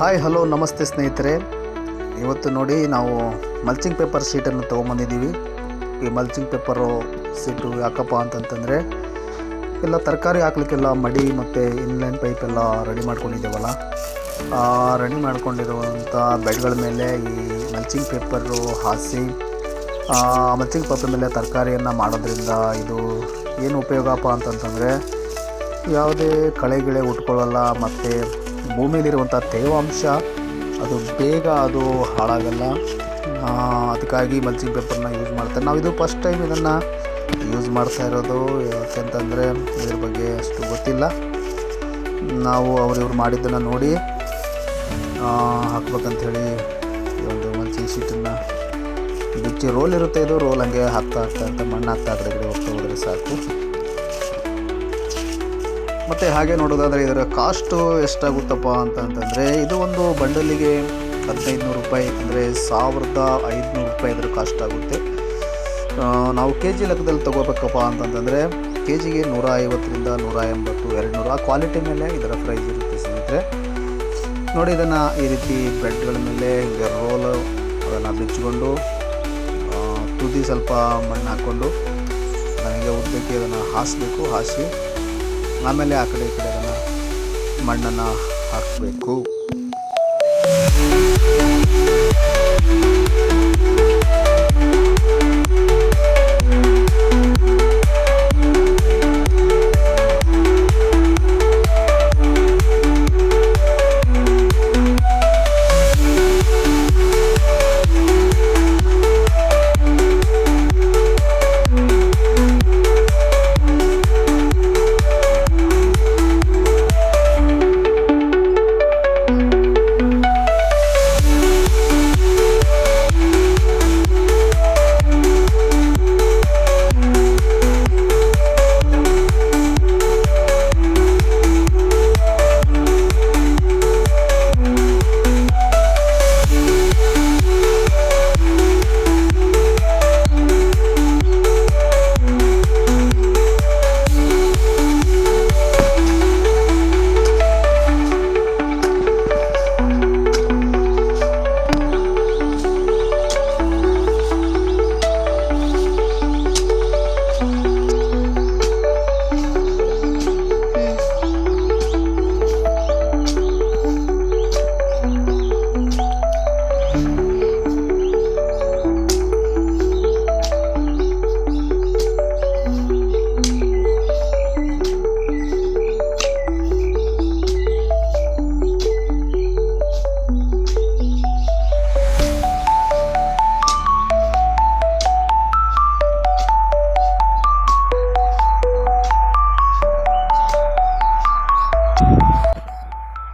Hi, hello, ನಮಸ್ತೆ ಸ್ನೇಹಿತರೆ. ಇವತ್ತು ನೋಡಿ ನಾವು ಮಲ್ಚಿಂಗ್ ಪೇಪರ್ ಶೀಟನ್ನು ತೊಗೊಂಬಂದಿದ್ದೀವಿ. ಈ ಮಲ್ಚಿಂಗ್ ಪೇಪರು ಸೀಟು ಯಾಕಪ್ಪ ಅಂತಂತಂದರೆ, ಎಲ್ಲ ತರಕಾರಿ ಹಾಕ್ಲಿಕ್ಕೆಲ್ಲ ಮಡಿ ಮತ್ತು ಇನ್ಲೈನ್ ಪೈಪ್ ಎಲ್ಲ ರೆಡಿ ಮಾಡ್ಕೊಂಡಿದ್ದೇವಲ್ಲ. ರೆಡಿ ಮಾಡ್ಕೊಂಡಿರುವಂಥ ಬೆಡ್ಗಳ ಮೇಲೆ ಈ ಮಲ್ಚಿಂಗ್ ಪೇಪರು ಹಾಸಿ ಮಲ್ಚಿಂಗ್ ಪೇಪರ್ ಮೇಲೆ ತರಕಾರಿಯನ್ನು ಮಾಡೋದ್ರಿಂದ ಇದು ಏನು ಉಪಯೋಗಪ್ಪ ಅಂತಂತಂದರೆ, ಯಾವುದೇ ಕಳೆ ಗಿಳೆ ಉಟ್ಕೊಳ್ಳಲ್ಲ, ಮತ್ತು ಭೂಮಿಯಲ್ಲಿರುವಂಥ ತೇವಾಂಶ, ಅದು ಬೇಗ ಅದು ಹಾಳಾಗಲ್ಲ. ಅದಕ್ಕಾಗಿ ಮಲ್ಚಿಂಗ್ ಪೇಪರ್ನ ಯೂಸ್ ಮಾಡ್ತಾರೆ. ನಾವು ಇದು ಫಸ್ಟ್ ಟೈಮ್ ಇದನ್ನು ಯೂಸ್ ಮಾಡ್ತಾ ಇರೋದು. ಯಾಕೆಂತಂದರೆ ಇದ್ರ ಬಗ್ಗೆ ಅಷ್ಟು ಗೊತ್ತಿಲ್ಲ. ನಾವು ಅವ್ರು ಇವ್ರು ಮಾಡಿದ್ದನ್ನು ನೋಡಿ ಹಾಕ್ಬೇಕಂಥೇಳಿ ಈ ಒಂದು ಮಲ್ಚಿಂಗ್ ಶೀಟನ್ನು ಬಿಚ್ಚಿ ರೋಲ್ ಇರುತ್ತೆ ಇದು. ರೋಲ್ ಹಂಗೆ ಹಾಕ್ತಾ ಹಾಕ್ತಾ ಅಂತ ಮಣ್ಣು ಹಾಕ್ತಾ ಕಡೆ ಹೋಗ್ತಾ ಹೋದರೆ ಸಾಕು. ಮತ್ತು ಹಾಗೆ ನೋಡೋದಾದರೆ ಇದರ ಕಾಸ್ಟು ಎಷ್ಟಾಗುತ್ತಪ್ಪ ಅಂತಂತಂದರೆ ಇದು ಒಂದು ಬಂಡಲಿಗೆ ಹದಿನೈದು ನೂರು ರೂಪಾಯಿ, ಅಂದರೆ ಸಾವಿರದ ಐದುನೂರು ರೂಪಾಯಿ ಇದರ ಕಾಸ್ಟ್ ಆಗುತ್ತೆ. ನಾವು ಕೆ ಜಿ ಲೆಕ್ಕದಲ್ಲಿ ತೊಗೋಬೇಕಪ್ಪ ಅಂತಂತಂದರೆ ಕೆ ಜಿಗೆ ನೂರ ಐವತ್ತರಿಂದ ನೂರ ಎಂಬತ್ತು ಎರಡು ನೂರು ಆ ಕ್ವಾಲಿಟಿ ಮೇಲೆ ಇದರ ಪ್ರೈಸ್ ಇರುತ್ತೆ ಸ್ನೇಹಿತರೆ. ನೋಡಿ ಇದನ್ನು ಈ ರೀತಿ ಬ್ರೆಡ್ಗಳ ಮೇಲೆ ಹಿಂಗೆ ರೋಲ್ ಅದನ್ನು ಬಿಚ್ಚಿಕೊಂಡು ತುದಿ ಸ್ವಲ್ಪ ಮಣ್ಣು ಹಾಕ್ಕೊಂಡು ನನಗೆ ಉದ್ದಕ್ಕೆ ಅದನ್ನು ಹಾಸಬೇಕು, ಹಾಸಿ ಆಮೇಲೆ ಆ ಕಡೆ ಈ ಕಡೆ ಅದನ್ನು ಮಣ್ಣನ್ನು ಹಾಕಬೇಕು.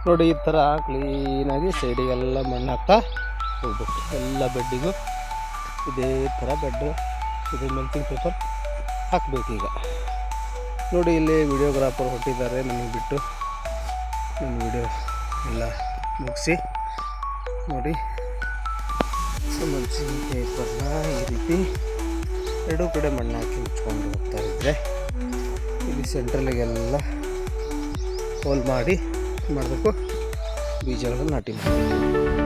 ನೋಡಿ ಈ ಥರ ಕ್ಲೀನಾಗಿ ಸೈಡಿಗೆಲ್ಲ ಮಣ್ಣು ಹಾಕ್ತಾ ಹೋಗ್ಬೇಕು ಎಲ್ಲ ಬೆಡ್ಡಿಗೂ ಇದೇ ಥರ ಬೆಡ್ಡು ಇದು ಮೆಲ್ಟಿಂಗ್ ಪೇಪರ್ ಹಾಕಬೇಕು ಈಗ. ನೋಡಿ ಇಲ್ಲಿ ವಿಡಿಯೋಗ್ರಾಫರ್ ಹೊಟ್ಟಿದ್ದಾರೆ ನಮಗೆ ಬಿಟ್ಟು. ನಮ್ಮ ವಿಡಿಯೋ ಎಲ್ಲ ಮುಗಿಸಿ. ನೋಡಿ. ಮೆಲ್ಟಿಂಗ್ ಪೇಪರ್ನ ಈ ರೀತಿ ಎರಡೂ ಕಡೆ ಮಣ್ಣು ಹಾಕಿ ಮುಚ್ಕೊಂಡು ಹೋಗ್ತಾ ಇದ್ದರೆ ಇಲ್ಲಿ ಸೆಂಟ್ರಲಿಗೆಲ್ಲ ಹೋಲ್ ಮಾಡಿ ಮಾಡಬೇಕು. ಬೀಜಗಳನ್ನು ನಾಟಿ ಮಾಡಬೇಕು.